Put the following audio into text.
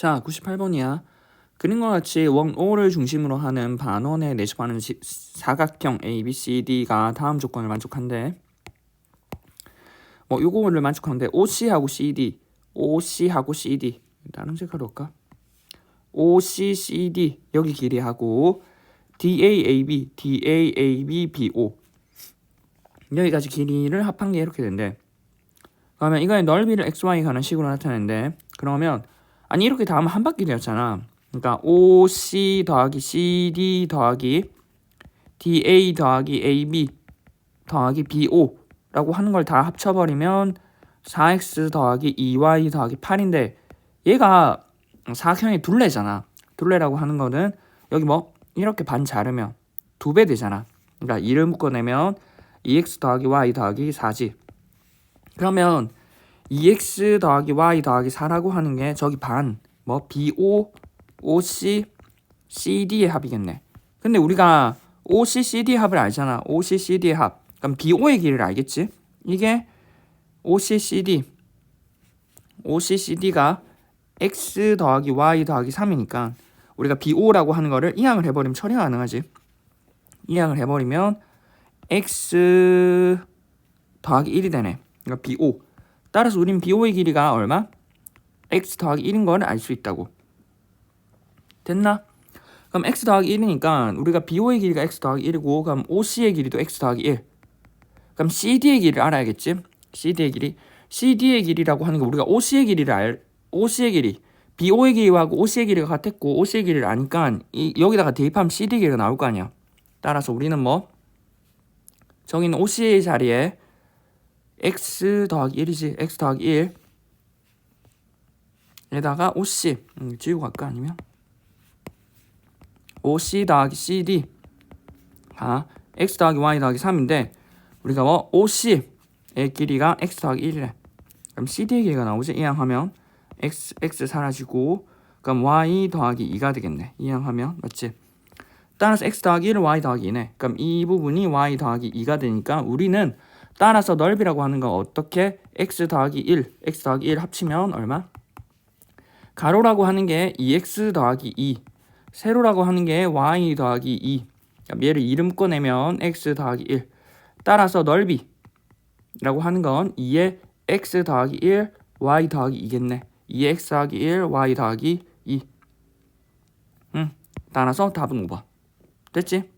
자, 98번이야. 그림과 같이 원 O를 중심으로 하는 반원에 내집하는 시- 사각형 A, B, C, D가 다음 조건을 만족한대. 뭐 요거를 만족하는데 OC하고 CD, OC하고 CD 다른 색깔로 할까? OC, CD 여기 길이하고 DAAB, DAAB, BO 여기까지 길이를 합한 게 이렇게 된대. 그러면 이거의 넓이를 XY 가는 식으로 나타내는데 그러면 아니 이렇게 다 하면 한 바퀴 되었잖아. 그러니까 OC 더하기 CD 더하기 DA 더하기 AB 더하기 BO라고 하는 걸 다 합쳐버리면 4X 더하기 2Y 더하기 8인데 얘가 사각형의 둘레잖아. 둘레라고 하는 거는 여기 뭐 이렇게 반 자르면 두 배 되잖아. 그러니까 2를 묶어내면 2X 더하기 Y 더하기 4지. 그러면 2x 더하기 y 더하기 4라고 하는 게 저기 반 뭐 BO, OC, CD의 합이겠네. 근데 우리가 OC, CD 합을 알잖아. OC, CD 합. 그럼 BO의 길이를 알겠지? 이게 OC, CD, OC, CD가 x 더하기 y 더하기 3이니까 우리가 BO라고 하는 거를 이항을 해버리면 처리가 가능하지. 이항을 해버리면 x 더하기 1이 되네. 그러니까 BO. 따라서 우린 BO의 길이가 얼마? x 더하기 1인 걸 알 수 있다고. 됐나? 그럼 x 더하기 1이니까 우리가 BO의 길이가 x 더하기 1이고 그럼 OC의 길이도 x 더하기 1. 그럼 CD의 길이를 알아야겠지? CD의 길이. CD의 길이라고 하는 게 우리가 OC의 길이를 알 OC의 길이. BO의 길이하고 OC의 길이가 같았고 OC의 길이를 아니까 이, 여기다가 대입하면 CD 길이가 나올 거 아니야. 따라서 우리는 뭐 저기는 OC의 자리에 x 더하기 1이지 x 더하기 1 에다가 OC 음, 지우고 갈까 아니면? OC 더하기 CD 아 x 더하기 y 더하기 3인데 우리가 뭐 OC의 길이가 x 더하기 1이래. 그럼 CD의 길이가 나오지? 이항하면 x x 사라지고 그럼 y 더하기 2가 되겠네. 이항하면 맞지? 따라서 x 더하기 1 y 더하기 2네. 그럼 이 부분이 y 더하기 2가 되니까 우리는 따라서 넓이라고 하는 건 어떻게 x 더하기 1, x 더하기 1 합치면 얼마? 가로라고 하는 게 2x 더하기 2, 세로라고 하는 게 y 더하기 2. 그럼 얘를 이름 꺼내면 x 더하기 1. 따라서 넓이라고 하는 건 2의 x 더하기 1, y 더하기 2겠네. 2의 x 더하기 1, y 더하기 2. 응. 따라서 답은 5번. 됐지?